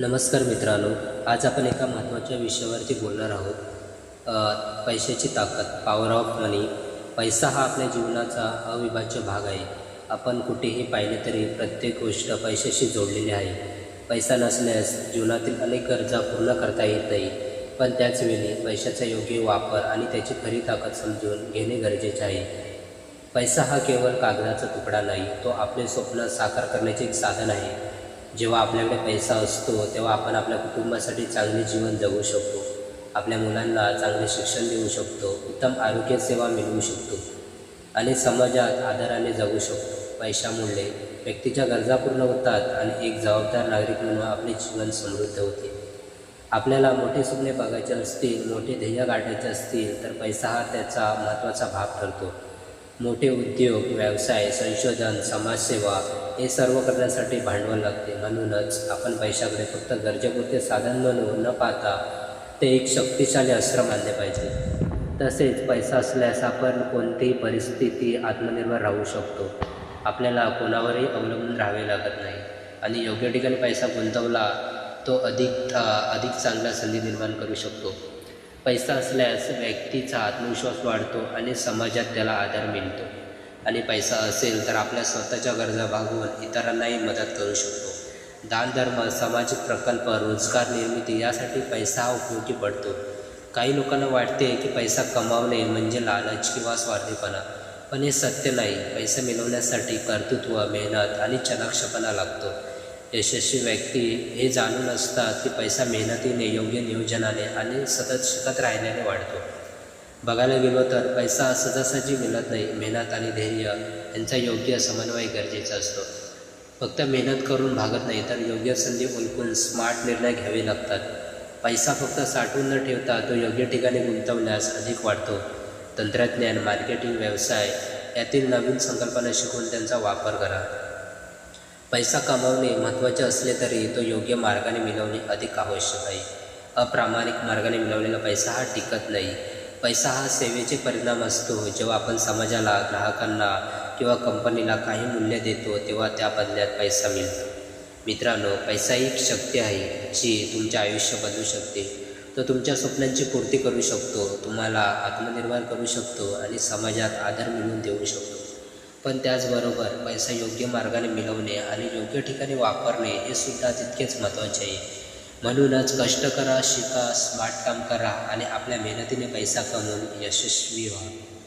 नमस्कार मित्रांनो आज आपण एका महत्त्वाच्या विषयावरती बोलणार आहोत. पैशाची ताकद पॉवर ऑफ मनी पैसा हा आपल्या जीवनाचा अविभाज्य भाग आहे. आपण कुठेही पाहिले तरी प्रत्येक गोष्ट पैशाशी जोडलेली आहे. पैसा नसल्यास जीवनातील अनेक गरजा पूर्ण करता येत नाही. पण त्याचवेळी पैशाचा योग्य वापर आणि त्याची खरी ताकद समजून घेणे गरजेचे आहे. पैसा हा केवळ कागदाचा तुकडा नाही तो आपले स्वप्न साकार करण्याचे एक साधन आहे. जेव्हा आपल्याकडे पैसा असतो तेव्हा आपण आपल्या कुटुंबासाठी चांगले जीवन जगू शकतो. आपल्या मुलांना चांगले शिक्षण देऊ शकतो उत्तम आरोग्यसेवा मिळवू शकतो आणि समाजात आदराने जगू शकतो. पैशामुळे व्यक्तीच्या गरजा पूर्ण होतात आणि एक जबाबदार नागरिक म्हणून आपले जीवन समृद्ध होते. आपल्याला मोठे स्वप्ने बघायचे असतील मोठे ध्येय गाठायचे असतील तर पैसा हा त्याचा महत्त्वाचा भाग ठरतो. मोठे उद्योग व्यवसाय संशोधन समाजसेवा हे सर्व करण्यासाठी भांडवल लागते. म्हणूनच आपण पैशाकडे फक्त गरजेपुरते साधन म्हणून न पाहता ते एक शक्तिशाली अस्त्र मानले पाहिजे. तसेच पैसा असल्यास आपण कोणतीही परिस्थिती आत्मनिर्भर राहू शकतो. आपल्याला कोणावरही अवलंबून राहावे लागत नाही. आणि योग्य ठिकाणी पैसा गुंतवला तो अधिक अधिक चांगल्या संधी निर्माण करू शकतो. पैसा असल्यास व्यक्तीचा आत्मविश्वास वाढतो आणि समाजात त्याला आदर मिळतो. आणि पैसा असेल तर आपल्या स्वतःच्या गरजा भागवून इतरांनाही मदत करू शकतो. दानधर्म सामाजिक प्रकल्प रोजगार निर्मिती यासाठी पैसा हा उपयोगी पडतो. काही लोकांना वाटते की पैसा कमावणे म्हणजे लालच किंवा स्वार्थीपणा पण हे सत्य नाही. पैसा मिळवण्यासाठी कर्तृत्व मेहनत आणि चलाक्षपणा लागतो. यशस्वी व्यक्ती हे जाणून असतात की पैसा मेहनतीने योग्य नियोजनाने आणि सतत शिकत राहिल्याने वाढतो. बघायला गेलो तर पैसा सहजासहजी मिळत नाही. मेहनत आणि ध्येय यांचा योग्य समन्वय गरजेचा असतो. फक्त मेहनत करून भागत नाही तर योग्य संधी ओळखून स्मार्ट निर्णय घ्यावे लागतात. पैसा फक्त साठवून न ठेवता तो योग्य ठिकाणी गुंतवण्यास अधिक वाढतो. तंत्रज्ञान मार्केटिंग व्यवसाय यातील नवीन संकल्पना शिकून त्यांचा वापर करा. पैसा कमावणे महत्त्वाचे असले तरी तो योग्य मार्गाने मिळवणे अधिक आवश्यक आहे. अप्रामाणिक मार्गाने मिळवलेला पैसा हा टिकत नाही. पैसा हा सेवेचे परिणाम असतो. जेव्हा आपण समाजाला ग्राहकांना किंवा कंपनीला काही मूल्य देतो तेव्हा त्या बदल्यात पैसा मिळतो. मित्रांनो पैसा ही एक शक्ती आहे जी तुमचे आयुष्य बदलू शकते. तो तुमच्या स्वप्नांची पूर्ती करू शकतो तुम्हाला आत्मनिर्भर करू शकतो आणि समाजात आदर मिळवून देऊ शकतो. पण त्याचबरोबर पैसा योग्य मार्गाने मिळवणे आणि योग्य ठिकाणी वापरणे हे सुद्धा तितकेच महत्त्वाचे आहे. म्हणूनच कष्ट करा शिका स्मार्ट काम करा आणि आपल्या मेहनतीने पैसा कमवून यशस्वी व्हा.